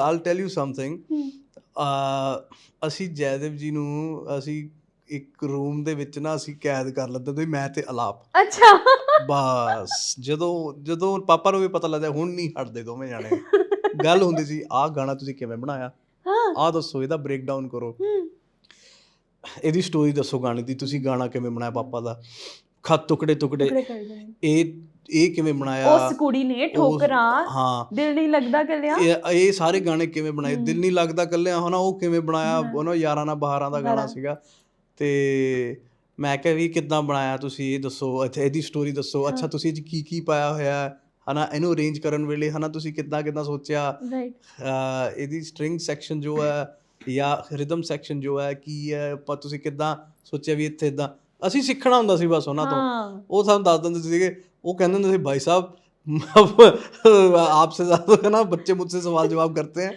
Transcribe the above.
All tell you something hmm, ਅਸੀਂ ਜੈਦੇਵ ਜੀ ਨੂੰ ਅਸੀਂ ਇੱਕ ਰੂਮ ਦੇ ਵਿੱਚ ਨਾ ਅਸੀਂ ਕੈਦ ਕਰ ਲੈਂਦੇ ਤੇ ਮੈਂ ਤੇ ਅਲਾਪ। ਅੱਛਾ। ਬਸ ਜਦੋਂ ਜਦੋਂ ਪਾਪਾ ਨੂੰ ਵੀ ਪਤਾ ਲੱਗਦਾ ਹੁਣ ਨਹੀਂ ਹਟਦੇ ਦੋਵੇਂ ਜਾਣੇ। ਗੱਲ ਹੁੰਦੀ ਸੀ ਆਹ ਗਾਣਾ ਤੁਸੀਂ ਕਿਵੇਂ ਬਣਾਇਆ? ਹਾਂ। ਆਹ ਦੱਸੋ ਇਹਦਾ ਬ੍ਰੇਕ ਡਾਊਨ ਕਰੋ ਇਹਦੀ ਸਟੋਰੀ ਦੱਸੋ ਗਾਣੇ ਦੀ ਤੁਸੀਂ ਗਾਣਾ ਕਿਵੇਂ ਬਣਾਇਆ ਪਾਪਾ ਦਾ? ਖੱਤ ਟੁਕੜੇ ਟੁਕੜੇ। ਇਹ ਇਹ ਕਿਵੇਂ ਬਣਾਇਆ? ਉਸ ਕੁੜੀ ਨੇ ਠੋਕਰਾਂ ਹਾਂ। ਦਿਲ ਨਹੀਂ ਲੱਗਦਾ ਕੱਲਿਆ? ਇਹ ਇਹ ਸਾਰੇ ਗਾਣੇ ਕਿਵੇਂ ਬਣਾਏ। ਦਿਲ ਨਹੀਂ ਲੱਗਦਾ ਕੱਲਿਆਂ ਹਨਾ? ਉਹ ਕਿਵੇਂ ਬਣਾਇਆ। ਉਹਨਾਂ ਯਾਰਾਂ ਨਾਲ ਬਹਾਰਾਂ ਦਾ ਗਾਣਾ। ਸੀਗਾ। ਤੇ ਮੈਂ ਕਿਹਾ ਵੀ ਕਿੱਦਾਂ ਬਣਾਇਆ ਤੁਸੀਂ? ਇਹ ਦੱਸੋ। ਅੱਛਾ ਇਹਦੀ ਸਟੋਰੀ ਦੱਸੋ। ਅੱਛਾ। ਤੁਸੀਂ ਇਹ ਕੀ ਕੀ ਪਾਇਆ ਹੋਇਆ ਹੈ? ਹਨਾ ਇਹਨੂੰ ਅਰੇਂਜ ਕਰਨ ਵੇਲੇ ਹਨਾ ਤੁਸੀਂ ਕਿੱਦਾਂ ਕਿੱਦਾਂ ਸੋਚਿਆ? ਰਾਈਟ ਇਹਦੀ ਸਟ੍ਰਿੰਗ ਸੈਕਸ਼ਨ ਜੋ ਹੈ ਜਾਂ ਰਿਦਮ ਸੈਕਸ਼ਨ ਜੋ ਹੈ ਕੀ ਹੈ? ਆਪਾਂ ਤੁਸੀਂ ਕਿੱਦਾਂ ਸੋਚਿਆ ਵੀ ਇੱਥੇ ਇਦਾਂ ਅਸੀਂ ਸਿੱਖਣਾ ਹੁੰਦਾ ਸੀ ਬਸ ਉਹਨਾਂ ਤੋਂ। ਉਹ ਸਾਨੂੰ ਦੱਸ ਦਿੰਦੇ ਸੀਗੇ वो कहने लगे भाई साहब आपसे ज़्यादा ना बच्चे मुझसे सवाल जवाब करते हैं